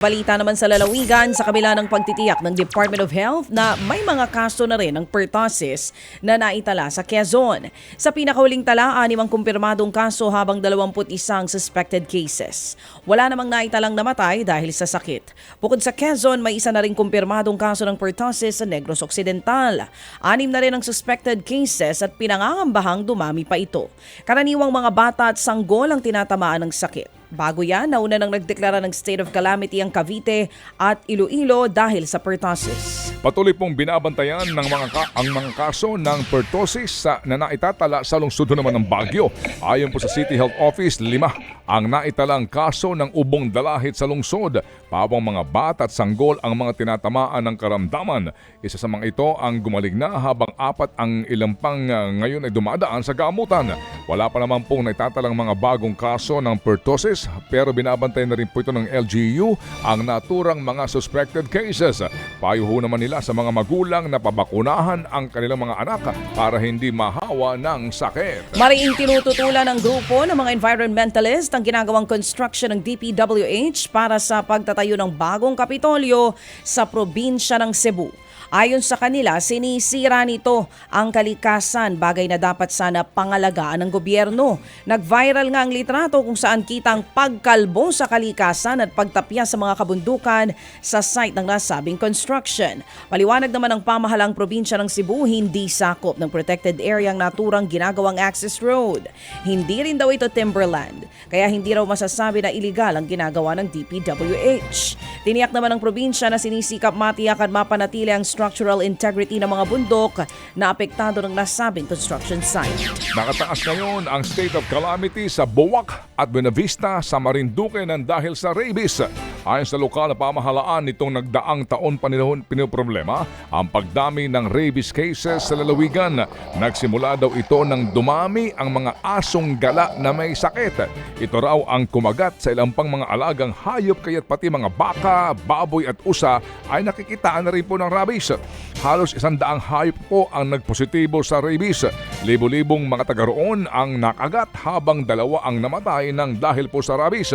Balita naman sa lalawigan sa kabila ng pagtitiyak ng Department of Health na may mga kaso na rin ng pertussis na naitala sa Quezon. Sa pinakahuling tala, anim ang kumpirmadong kaso habang 21 suspected cases. Wala namang naitalang namatay dahil sa sakit. Bukod sa Quezon, may isa na rin kumpirmadong kaso ng pertussis sa Negros Occidental. Anim na rin ang suspected cases at pinangangambahang dumami pa ito. Karaniwang mga bata at sanggol ang tinatamaan ng sakit. Bago yan, nauna nang nagdeklara ng state of calamity ang Cavite at Iloilo dahil sa pertussis. Patuloy pong binabantayan ng mga ka- ang mga kaso ng pertussis sa, na naitatala sa lungsod naman ng Baguio. Ayon po sa City Health Office, lima ang naitalang kaso ng ubong dalahit sa lungsod. Pawang mga bata at sanggol ang mga tinatamaan ng karamdaman. Isa sa mga ito ang gumaling na habang apat ang ilang pang uh, ngayon ay dumadaan sa gamutan. Wala pa naman pong naitatalang mga bagong kaso ng pertussis pero binabantay na rin po ito ng LGU ang naturang mga suspected cases. Payo naman nila sa mga magulang na pabakunahan ang kanilang mga anak para hindi mahawa ng sakit. Mariing tinututulan ng grupo ng mga environmentalist ang ginagawang construction ng DPWH para sa pagtatayo ng bagong kapitolyo sa probinsya ng Cebu. Ayon sa kanila, sinisira nito ang kalikasan, bagay na dapat sana pangalagaan ng gobyerno. Nag-viral nga ang litrato kung saan kitang pagkalbo sa kalikasan at pagtapya sa mga kabundukan sa site ng nasabing construction. Paliwanag naman ng pamahalang probinsya ng Cebu, hindi sakop ng protected area ang naturang ginagawang access road. Hindi rin daw ito timberland, kaya hindi raw masasabi na iligal ang ginagawa ng DPWH. Tiniyak naman ng probinsya na sinisikap matiyak at mapanatili ang structural integrity ng mga bundok na apektado ng nasabing construction site. Nakataas ngayon ang state of calamity sa Buwak at Buenavista sa Marinduque ng dahil sa rabies. Ayon sa lokal na pamahalaan nitong nagdaang taon panahon pinoproblema ang pagdami ng rabies cases sa lalawigan. Nagsimula daw ito nang dumami ang mga asong gala na may sakit. Ito raw ang kumagat sa ilang pang mga alagang hayop kaya't pati mga baka, baboy at usa ay nakikitaan na rin po ng rabies. Halos isang daang hayop po ang nagpositibo sa rabies. Libo-libong mga taga roon ang nakagat habang dalawa ang namatay ng dahil po sa rabies.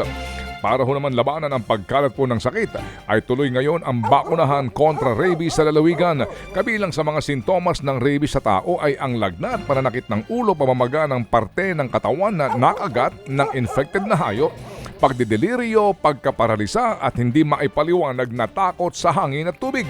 Para ho naman labanan ang pagkalat po ng sakit, ay tuloy ngayon ang bakunahan kontra rabies sa lalawigan. Kabilang sa mga sintomas ng rabies sa tao ay ang lagnat, pananakit ng ulo, pamamaga ng parte ng katawan na nakagat ng infected na hayop, pagdidelirio, pagkaparalisa at hindi maipaliwanag na takot sa hangin at tubig.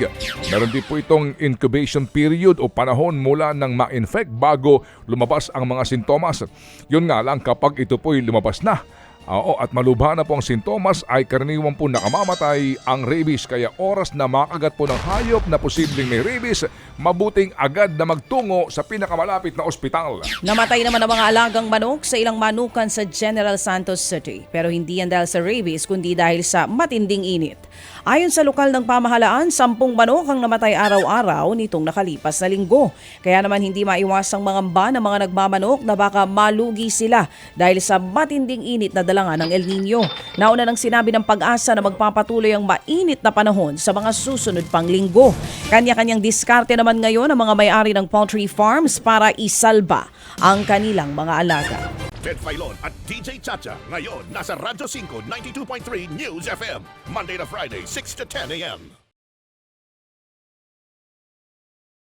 Meron din po itong incubation period o panahon mula nang ma-infect bago lumabas ang mga sintomas. Yun nga lang kapag ito po'y lumabas na, Oo, at malubha na po ang sintomas ay karaniwan po nakamamatay ang rabies kaya oras na makagat po ng hayop na posibleng may rabies, mabuting agad na magtungo sa pinakamalapit na ospital. Namatay naman ang mga alagang manok sa ilang manukan sa General Santos City. Pero hindi yan dahil sa rabies, kundi dahil sa matinding init. Ayon sa lokal ng pamahalaan, sampung manok ang namatay araw-araw nitong nakalipas na linggo. Kaya naman hindi maiwasang mangamba ng mga nagmamanok na baka malugi sila dahil sa matinding init na dalangan ng El Nino. Nauna nang sinabi ng pag-asa na magpapatuloy ang mainit na panahon sa mga susunod pang linggo. Kanya-kanyang diskarte naman ngayon ang mga may-ari ng poultry farms para isalba ang kanilang mga alaga. Ted Filon at DJ Chacha. Ngayon, nasa Radyo 5, 92.3 News FM. Monday to Friday, 6 to 10 a.m.